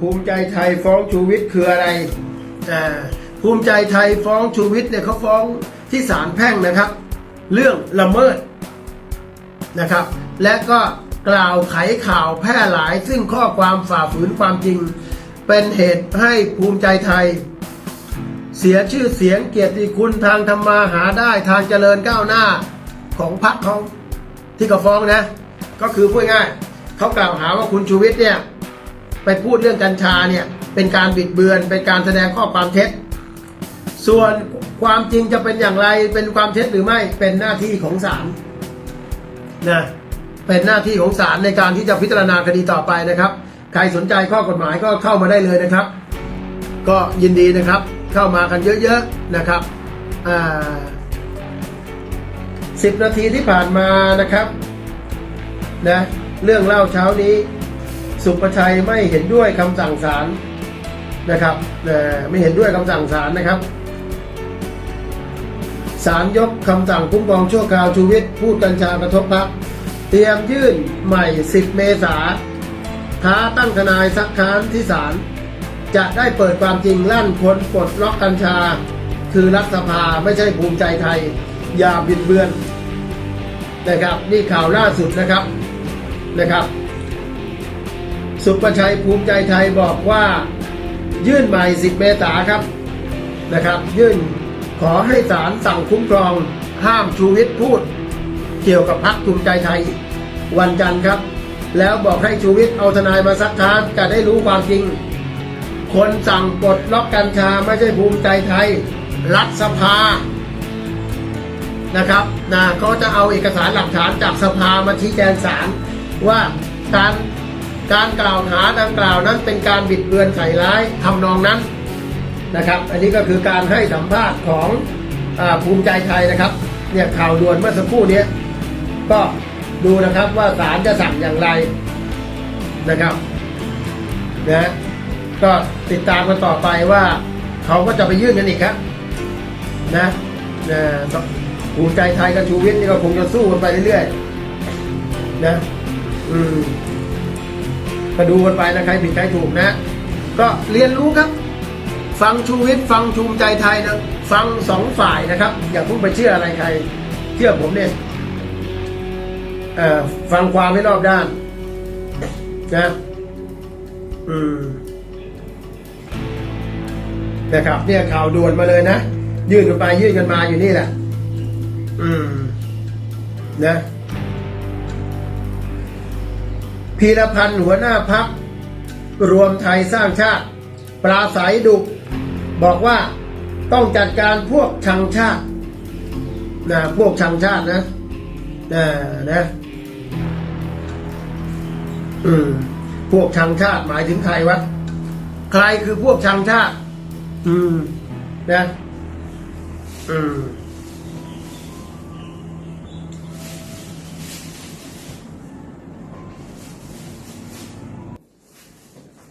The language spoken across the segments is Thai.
ภูมิใจไทยฟ้องชูวิทย์คืออะไรภูมิใจไทยฟ้องชูวิทย์เนี่ยเขาฟ้องที่ศาลแพ่งนะครับ เรื่องละเมิดนะครับ และก็กล่าวไขข่าวแพร่หลายซึ่งข้อความฝ่าฝืนความจริง เป็นเหตุให้ภูมิใจไทย เสียชื่อเสียงเกียรติคุณทางธรรมาหาได้ทางเจริญก้าวหน้าของพรรคเขาที่เขาฟ้องนะ ก็คือพูดง่ายเขากล่าวหาว่าคุณชูวิทย์เนี่ย ไปพูดเรื่องกัญชาเนี่ยเป็นการบิดเบือน เป็นการแสดงข้อความเท็จ ส่วนความจริงจะเป็นอย่างไรเป็นความเท็จหรือไม่เป็นหน้าที่ของศาลนะเป็นหน้าที่ของศาลในการที่จะพิจารณาคดีต่อไปนะครับ ใครสนใจข้อกฎหมายก็เข้ามาได้เลยนะครับ ก็ยินดีนะครับเข้ามากันเยอะๆนะครับอ่าสิบนาทีที่ผ่านมานะครับนะเรื่องเล่าเช้านี้ สุประชัยไม่เห็นด้วยคำสั่งศาลนะครับไม่เห็นด้วยคำสั่งศาลนะครับศาลยกคำสั่งคุ้มครองชั่วคราวชูวิทย์พูดกัญชากระทบพัก เตรียมยื่นใหม่ 10 เมษาท้าตั้งทนายซักค้านที่ศาลจะได้เปิดความจริงลั่นคนปลดล็อกกัญชา คือรัฐสภาไม่ใช่ภูมิใจไทย อย่าบิดเบือนนะครับ นี่ข่าวล่าสุดนะครับนะครับ สุประชัยภูมิใจไทยบอกว่ายื่นใหม่ 10 เมษาครับนะครับ ยื่นขอให้ศาลสั่งคุ้มครองห้ามชูวิทย์พูด เกี่ยวกับพรรคภูมิใจไทยวันจันทร์ครับ แล้วบอกให้ชูวิทย์เอาทนายมาซักค้านจะได้รู้ความจริง คนสั่งปลดล็อกกัญชาไม่ใช่ภูมิใจไทย รัฐสภานะครับนะเขาจะเอาเอกสารหลักฐานจากสภามาชี้แจงศาลว่าการ การกล่าวหาดังกล่าวนั้นเป็นการบิดเบือนใส่ร้ายทำนองนั้นนะครับ อันนี้ก็คือการให้สัมภาษณ์ของอาภูมิใจไทยนะครับ เนี่ยข่าวด่วนเมื่อสักครู่นี้ก็ดูนะครับว่าศาลจะสั่งอย่างไรนะครับนะก็ติดตามกันต่อไปว่าเขาก็จะไปยื่นกันอีกครับนะนะภูมิใจไทยกับชูวิทย์นี่ก็คงจะสู้กันไปเรื่อยๆนะ อืม ก็ดูกันไปนะใครผิดใครถูกนะ ก็เรียนรู้ครับ ฟังชูวิทย์ฟังภูมิใจไทยนะฟังสองฝ่ายนะครับ อย่าเพิ่งไปเชื่ออะไรใคร เชื่อผมเนี่ยฟังความไม่รอบด้านนะอืมนะครับ เนี่ยข่าวด่วนมาเลยนะ ยื่นกันไปยื่นกันมาอยู่นี่แหละ อืม นะ พีรพันธ์หัวหน้าพัก รวมไทยสร้างชาติ ปราศัยดุบอกว่าต้องจัดการพวกชังชาตินะพวกชังชาตินะนะนะอืมพวกชังชาติหมายถึงใครวะใครคือพวกชังชาติ อืม นะ อืม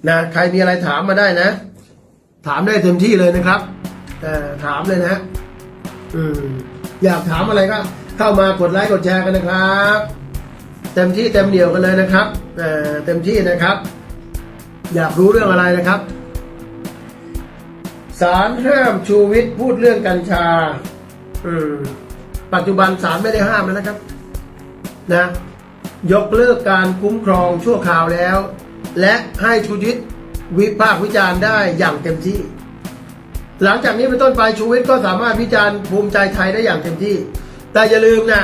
นะใครมีอะไรถามมาได้นะ ถามได้เต็มที่เลยนะครับอถามเลยนะอืมอยากถามอะไรก็ เข้ามากดไลค์กดแชร์กันนะครับ เต็มที่เต็มเดี่ยวกันเลยนะครับเอเต็มที่นะครับ อยากรู้เรื่องอะไรนะครับศาลห้ามชูวิทย์พูดเรื่องกัญชา อืม ปัจจุบันศาลไม่ได้ห้ามแล้วนะครับ นะ ยกเลิกการคุ้มครองชั่วคราวแล้ว และให้ชูวิทย์วิพากษ์วิจารณ์ได้อย่างเต็มที่ หลังจากนี้เป็นต้นไปชูวิทย์ก็สามารถวิจารณ์ภูมิใจไทยได้อย่างเต็มที่ แต่อย่าลืมนะ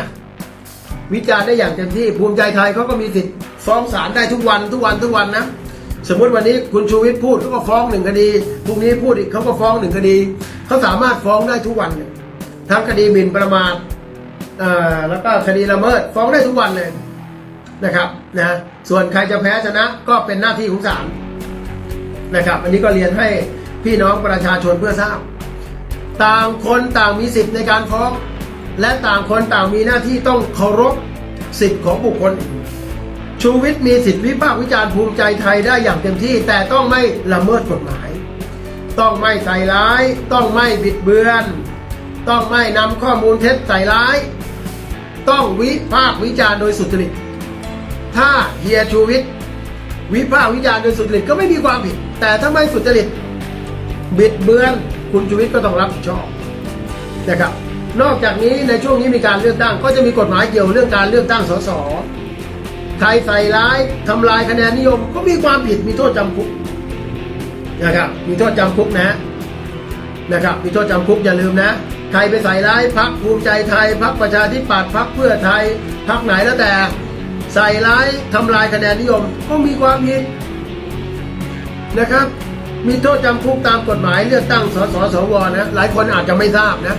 วิจารณ์ได้อย่างเต็มที่ ภูมิใจไทยเขาก็มีสิทธิ์ฟ้องศาลได้ทุกวันทุกวันทุกวันนะสมมติวันนี้คุณชูวิทย์พูดเขาก็ฟ้องหนึ่งคดีพรุ่งนี้พูดอีกเขาก็ฟ้องหนึ่งคดีเขาสามารถฟ้องได้ทุกวันทั้งคดีหมิ่นประมาทแล้วก็คดีละเมิดฟ้องได้ทุกวันเลย นะครับนะส่วนใครจะแพ้ชนะก็เป็นหน้าที่ของศาลนะครับ อันนี้ก็เรียนให้พี่น้องประชาชนเพื่อทราบ ต่างคนต่างมีสิทธิ์ในการฟ้อง และต่างคนต่างมีหน้าที่ต้องเคารพสิทธิ์ของบุคคลอื่นชูวิทย์มีสิทธิวิพากษ์วิจารณ์ภูมิใจไทยได้อย่างเต็มที่ แต่ต้องไม่ละเมิดกฎหมาย ต้องไม่ใส่ร้าย ต้องไม่บิดเบือน ต้องไม่นำข้อมูลเท็จใส่ร้าย ต้องวิพากษ์วิจารณ์โดยสุจริต ถ้าเฮียชูวิทย์วิพากษ์วิจารณ์โดยสุจริตก็ไม่มีความผิด แต่ถ้าไม่สุจริต บิดเบือนคุณชูวิทย์ก็ต้องรับผิดชอบนะครับ นอกจากนี้ในช่วงนี้มีการเลือกตั้ง ก็จะมีกฎหมายเกี่ยวเรื่องการเลือกตั้งสสใครใส่ร้ายทำลายคะแนนนิยม ก็มีความผิดมีโทษจำคุกนะครับ มีโทษจำคุกนะนะครับ มีโทษจำคุกอย่าลืมนะ ใครไปใส่ร้ายพักภูมิใจไทยพักประชาธิปัตย์พักเพื่อไทยพักไหนแล้วแต่ ใส่ร้ายทำลายคะแนนนิยมก็มีความผิดนะครับ มีโทษจำคุกตามกฎหมายเลือกตั้งสสสวนะหลายคนอาจจะไม่ทราบนะ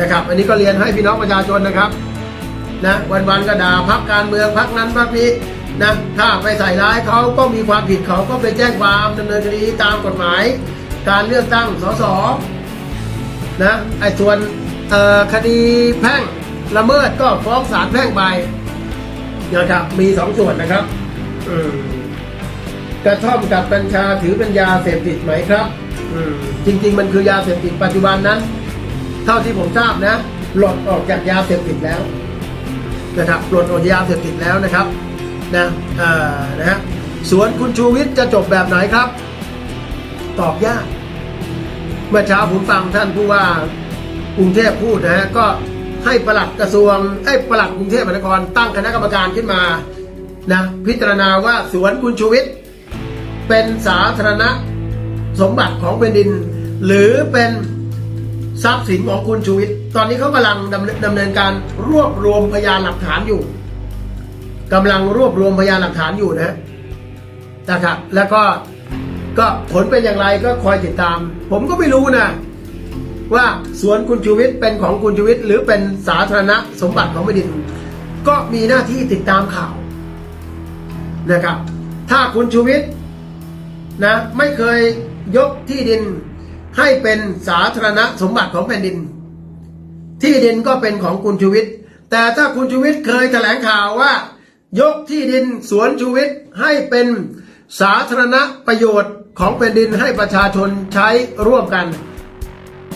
นะครับ อันนี้ก็เรียนให้พี่น้องประชาชนนะครับนะวันๆก็ด่าพักการเมืองพักนั้นพักนี้นะถ้าไปใส่ร้ายเขาก็มีความผิดเขาก็ไปแจ้งความดำเนินคดีตามกฎหมาย การเลือกตั้งสสนะไอ้ส่วนคดีแพ่งละเมิดก็ฟ้องศาลแพ่งไป นะครับมีสองส่วนนะครับอืมกระท่อมกับกัญชาถือเป็นยาเสพติดไหมครับอืมจริง ๆ มันคือยาเสพติดปัจจุบันนั้น เท่าที่ผมทราบนะหลดออกจากยาเสพติดแล้วนะครับหลดออกจากยาเสพติดแล้วนะครับนะอ่อนะฮะสวนคุณชูวิทย์จะจบแบบไหนครับ ตอบยาก เมื่อเช้าผมฟังท่านผู้ว่ากรุงเทพพูดนะฮะก็ ให้ปลัดกระทรวงไอ้ปลัดกรุงเทพมหานครตั้งคณะกรรมการขึ้นมานะพิจารณาว่าสวนคุณชูวิทย์เป็นสาธารณะสมบัติของแผ่นดิน หรือเป็นทรัพย์สินของคุณชูวิทย์ตอนนี้เขากำลังดำเนินดำเนินการรวบรวมพยานหลักฐานอยู่กำลังรวบรวมพยานหลักฐานอยู่นะนะครับแล้วก็ก็ผลเป็นอย่างไรก็คอยติดตาม ผมก็ไม่รู้นะ ว่าสวนคุณชูวิทย์เป็นของคุณชูวิทย์หรือเป็นสาธารณะสมบัติของแผ่นดิน ก็มีหน้าที่ติดตามข่าวนะครับ ถ้าคุณชูวิทย์นะไม่เคยยกที่ดินให้เป็นสาธารณะสมบัติของแผ่นดิน ที่ดินก็เป็นของคุณชูวิทย์แต่ถ้าคุณชูวิทย์เคยแถลงข่าวว่า ยกที่ดินสวนชูวิทย์ให้เป็นสาธารณประโยชน์ของแผ่นดินให้ประชาชนใช้ร่วมกัน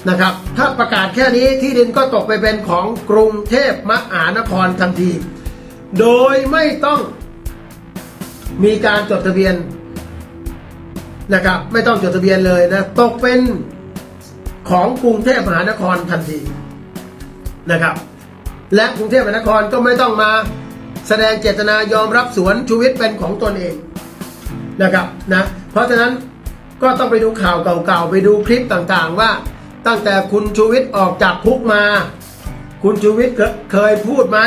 นะครับ ถ้าประกาศแค่นี้ที่ดินก็ตกไปเป็นของกรุงเทพมหานครทันที โดยไม่ต้องมีการจดทะเบียนนะครับ ไม่ต้องจดทะเบียนเลยนะ ตกเป็นของกรุงเทพมหานครทันทีนะครับ และกรุงเทพมหานครก็ไม่ต้องมาแสดงเจตนายอมรับสวนชูวิทย์เป็นของตนเองนะครับนะเพราะฉะนั้นก็ต้องไปดูข่าวเก่าๆ ไปดูคลิปต่างๆว่า ตั้งแต่คุณชูวิทย์ออกจากคุกมา คุณชูวิทย์เคยพูดไหม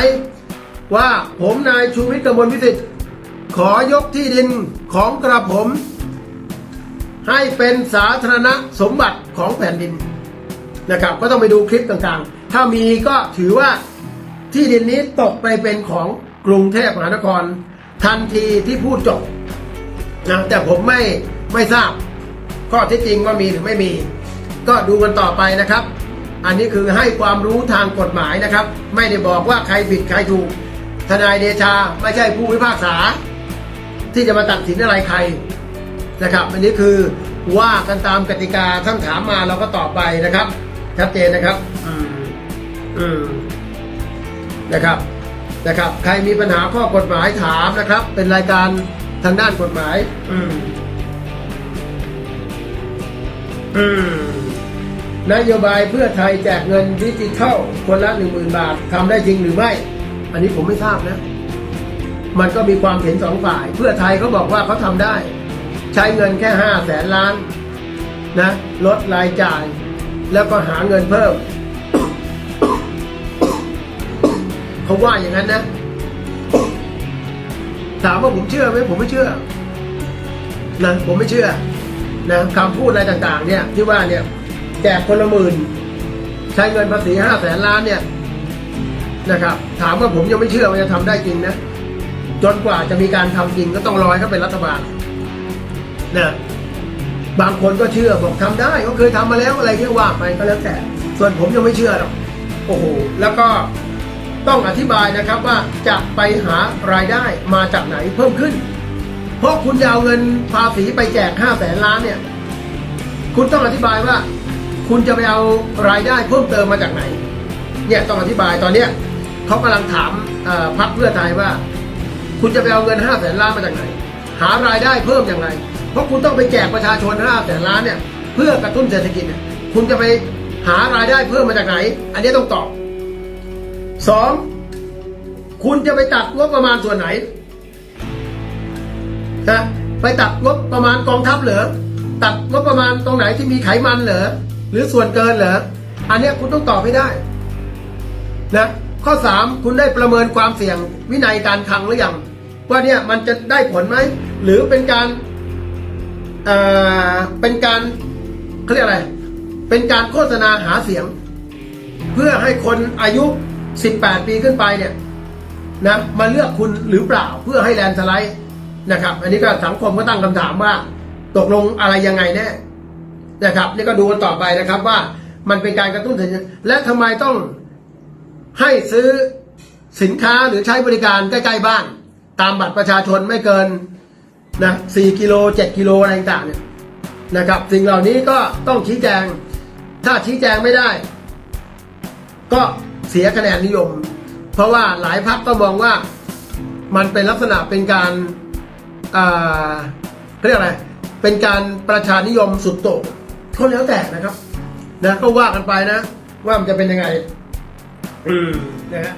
ว่าผมนายชูวิทย์กมลวิสิทธิ์ขอยกที่ดินของกระผม ให้เป็นสาธารณสมบัติของแผ่นดินนะครับ ก็ต้องไปดูคลิปต่างๆ ถ้ามีก็ถือว่าที่ดินนี้ตกไปเป็นของกรุงเทพมหานคร ทันทีที่พูดจบนะแต่ผมไม่ไม่ทราบข้อเท็จจริงว่ามีหรือไม่มี ก็ดูกันต่อไปนะครับ อันนี้คือให้ความรู้ทางกฎหมายนะครับ ไม่ได้บอกว่าใครผิดใครถูก ทนายเดชาไม่ใช่ผู้พิพากษา ที่จะมาตัดสินอะไรใครนะครับ อันนี้คือว่ากันตามกติกาท่านถามมาเราก็ตอบไปนะครับ ชัดเจนนะครับ อืมอืมนะครับนะครับใครมีปัญหาข้อกฎหมายถามนะครับ เป็นรายการทางด้านกฎหมาย อืมอืม นโยบายเพื่อไทยแจกเงินดิจิทัลคนละหนึ่งหมื่นบาททำได้จริงหรือไม่ อันนี้ผมไม่ทราบนะ มันก็มีความเห็นสองฝ่าย เพื่อไทยเขาบอกว่าเขาทำได้ ใช้เงินแค่ห้าแสนล้านนะลดรายจ่าย แล้วก็หาเงินเพิ่มเขาว่าอย่างนั้นนะถามว่าผมเชื่อไหมผมไม่เชื่อนะผมไม่เชื่อนะคำพูดอะไรต่าง ๆ เนี่ยที่ว่าเนี่ย แจกคนละหมื่นใช้เงินภาษีห้าแสนล้านเนี่ยนะครับ ถามว่าผมยังไม่เชื่อว่าจะทำได้จริงนะจนกว่าจะมีการทำจริงก็ต้องรอให้เขาเป็นรัฐบาลนะบางคนก็เชื่อบอกทำได้เขาเคยทำมาแล้วอะไรที่ว่าไปก็แล้วแต่ ส่วนผมยังไม่เชื่อหรอกโอ้โหแล้วก็ต้องอธิบายนะครับว่าจะไปหารายได้มาจากไหนเพิ่มขึ้น เพราะคุณจะเอาเงินภาษีไปแจกห้าแสนล้านเนี่ย คุณต้องอธิบายว่า คุณจะไปเอารายได้เพิ่มเติมมาจากไหน เนี่ยต้องอธิบายตอนเนี้ยเขากำลังถามพรรคเพื่อไทยว่า คุณจะไปเอาเงินห้าแสนล้านมาจากไหน หารายได้เพิ่มอย่างไร เพราะคุณต้องไปแจกประชาชนห้าแสนล้านเนี่ยเพื่อกระตุ้นเศรษฐกิจเนี่ยคุณจะไปหารายได้เพิ่มมาจากไหน อันนี้ต้องตอบสองคุณจะไปตัดงบประมาณส่วนไหนนะไปตัดงบประมาณกองทัพเหรอตัดงบประมาณตรงไหนที่มีไขมันเหรอ หรือส่วนเกินเหรออันนี้คุณต้องตอบให้ได้นะข้อสามคุณได้ประเมินความเสี่ยงวินัยการคลังหรือยังว่าเนี่ยมันจะได้ผลไหมหรือเป็นการเอ่อเป็นการเขาเรียกอะไร เป็นการโฆษณาหาเสียง เพื่อให้คนอายุ 18 ปีขึ้นไปเนี่ยนะมาเลือกคุณหรือเปล่าเพื่อให้แลนสไลด์นะครับ อันนี้ก็สังคมก็ตั้งคำถามว่า ตกลงอะไรยังไงแน่ นะครับนี่ก็ดูกันต่อไปนะครับว่ามันเป็นการกระตุ้นเศรษฐกิจและทำไมต้องให้ซื้อสินค้าหรือใช้บริการใกล้ ๆ บ้าน ตามบัตรประชาชนไม่เกินนะ4กิโล7กิโลอะไรต่างๆเนี่ยนะครับสิ่งเหล่านี้ก็ต้องชี้แจง ถ้าชี้แจงไม่ได้ ก็เสียคะแนนนิยม เพราะว่าหลายพักก็มองว่ามันเป็นลักษณะเป็นการอ่าเาเรียกอะไร เป็นการประชานิยมสุดโต่ง ก็แล้วแต่นะครับ นะก็ว่ากันไปนะ ว่ามันจะเป็นยังไง อืมนะฮะ